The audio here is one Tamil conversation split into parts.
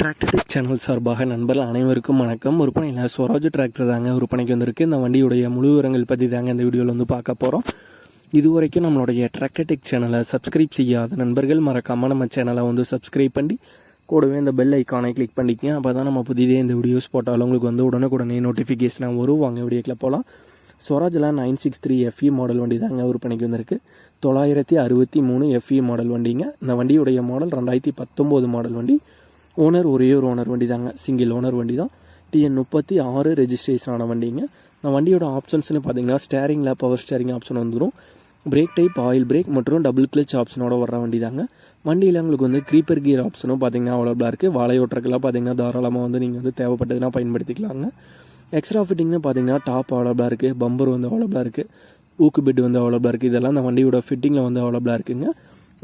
டிராக்டர் சேனல் சார்பாக நண்பர்கள் அனைவருக்கும் வணக்கம். விற்பனையில் ஸ்வராஜ் டிராக்டர் தாங்க விற்பனைக்கு வந்திருக்கு. இந்த வண்டியுடைய முழு விவரங்கள் பற்றி தாங்க இந்த வீடியோவில் வந்து பார்க்க போகிறோம் இதுவரைக்கும் நம்மளுடைய டிராக்டர்டெக் சேனலை சப்ஸ்கிரைப் செய்யாத நண்பர்கள் மறக்காமல் நம்ம சேனலை வந்து சப்ஸ்கிரைப் பண்ணி கூடவே இந்த பெல் ஐக்கானை கிளிக் பண்ணிக்கங்க. அப்போ தான் நம்ம புதிதே இந்த வீடியோஸ் போட்டாலும் உங்களுக்கு வந்து உடனுக்குடனே நோட்டிஃபிகேஷனாக வரும். வாங்க வீடியோக்கில் போகலாம் ஸ்வராஜில் nine six three FE model வண்டி தாங்க விற்பனைக்கு வந்திருக்கு. தொள்ளாயிரத்தி அறுபத்தி மூணு எஃப்இ மாடல் வண்டிங்க. இந்த வண்டியுடைய மாடல் ரெண்டாயிரத்தி பத்தொம்போது மாடல் வண்டி. ஓனர் ஒரே ஒரு ஓனர் வண்டி தாங்க. சிங்கிள் ஓனர் வண்டி தான். டிஎன் முப்பத்தி ஆறு ரெஜிஸ்ட்ரேஷன் ஆன வண்டிங்க. இந்த வண்டியோட ஆப்ஷன்ஸ்னு பார்த்தீங்கன்னா ஸ்டேரிங்கில் பவர் ஸ்டேரிங் ஆப்ஷன் வந்துடும் பிரேக் டைப் ஆயில் பிரேக் மற்றும் டபுள் கிளச் ஆப்ஷனோட வர வண்டி தாங்க. வண்டியில் உங்களுக்கு வந்து க்ரீப்பர் கியர் ஆப்ஷனும் பார்த்தீங்கன்னா அவைலபிளாக இருக்குது வாழை ஓட்டுறதுக்கெல்லாம் பார்த்தீங்கன்னா தாராளமாக வந்து நீங்கள் வந்து தேவைப்பட்டதுன்னா பயன்படுத்திக்கலாங்க. எக்ஸ்ட்ரா ஃபிட்டிங்னு பார்த்தீங்கன்னா டாப் அவைலபிளாக இருக்குது பம்பர் வந்து அவைலபிளாக இருக்குது ஊக்கு பெட் வந்து அவைலபிளாக இருக்குது இதெல்லாம் அந்த வண்டியோட ஃபிட்டிங்கில் வந்து அவைலபிளாக இருக்குங்க.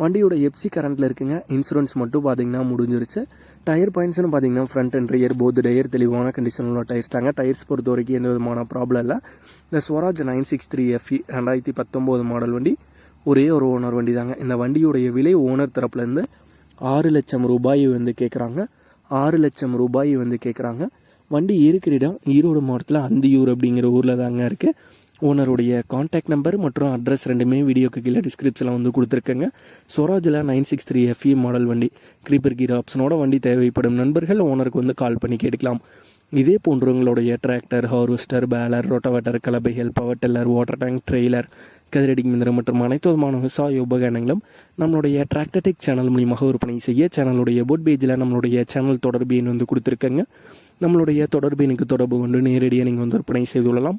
வண்டியோட எஃப்சி கரண்ட்டில் இருக்குங்க. இன்சூரன்ஸ் மட்டும் பார்த்தீங்கன்னா முடிஞ்சிருச்சு. டயர் பாயிண்ட்ஸ்னு பார்த்தீங்கன்னா front and rear both tyre தெளிவான கண்டிஷனில் உள்ள டயர்ஸ் தாங்க. டயர்ஸ் பொறுத்த வரைக்கும் எந்த விதமான ப்ராப்ளம் இல்லை. இந்த Swaraj nine six three FE ரெண்டாயிரத்தி பத்தொம்போது மாடல் வண்டி ஒரே ஒரு ஓனர் வண்டி தாங்க இந்த வண்டியுடைய விலை ஓனர் தரப்புலேருந்து ஆறு லட்சம் ரூபாய் வந்து கேட்குறாங்க ஆறு லட்சம் ரூபாய் வந்து கேட்குறாங்க வண்டி இருக்கிற இடம் ஈரோடு மாவட்டத்தில் அந்தியூர் அப்படிங்கிற ஊரில் தாங்க இருக்குது ஓனருடைய காண்டாக்ட் நம்பர் மற்றும் அட்ரஸ் ரெண்டுமே வீடியோக்கு கீழே டிஸ்கிரிப்ஷனில் வந்து கொடுத்துருக்கேங்க. ஸ்வராஜில் nine six three FE model வண்டி க்ரீப்பர் கீர் ஆப்ஷனோட வண்டி தேவைப்படும் நண்பர்கள் ஓனருக்கு வந்து கால் பண்ணி கேட்கலாம் இதே போன்று உங்களுடைய tractor harvester baler rotavator கலபைகள் power tiller water tank trailer கதிரடி மிந்திரம் மற்றும் அனைத்து விதமான விவசாய உபகரணங்களும் நம்மளுடைய டிராக்டர்டெக் சேனல் மூலியமாக விற்பனை செய்ய சேனலுடைய போட் பேஜில் நம்மளுடைய சேனல் தொடர்பு எண் வந்து கொடுத்துருக்கேங்க. நம்மளுடைய தொடர்பு எனக்கு தொடர்பு கொண்டு நேரடியாக நீங்கள் வந்து விற்பனை செய்து கொள்ளலாம்.